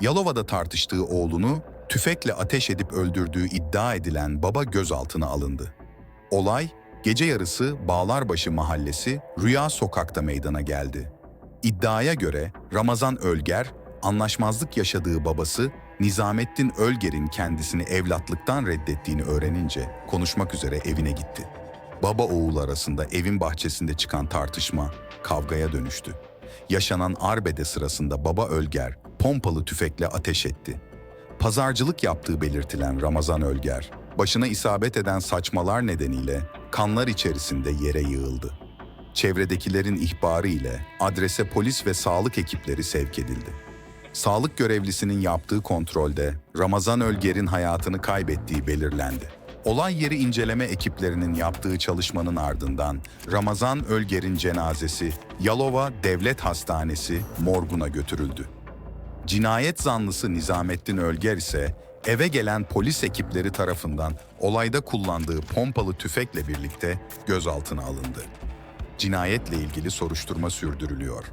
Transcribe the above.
Yalova'da tartıştığı oğlunu tüfekle ateş edip öldürdüğü iddia edilen baba gözaltına alındı. Olay, gece yarısı Bağlarbaşı Mahallesi Rüya Sokak'ta meydana geldi. İddiaya göre Ramazan Ölger, anlaşmazlık yaşadığı babası Nizamettin Ölger'in kendisini evlatlıktan reddettiğini öğrenince konuşmak üzere evine gitti. Baba oğul arasında evin bahçesinde çıkan tartışma kavgaya dönüştü. Yaşanan arbede sırasında baba Ölger pompalı tüfekle ateş etti. Pazarcılık yaptığı belirtilen Ramazan Ölger, başına isabet eden saçmalar nedeniyle kanlar içerisinde yere yığıldı. Çevredekilerin ihbarı ile adrese polis ve sağlık ekipleri sevk edildi. Sağlık görevlisinin yaptığı kontrolde Ramazan Ölger'in hayatını kaybettiği belirlendi. Olay yeri inceleme ekiplerinin yaptığı çalışmanın ardından Ramazan Ölger'in cenazesi Yalova Devlet Hastanesi morguna götürüldü. Cinayet zanlısı Nizamettin Ölger ise eve gelen polis ekipleri tarafından olayda kullandığı pompalı tüfekle birlikte gözaltına alındı. Cinayetle ilgili soruşturma sürdürülüyor.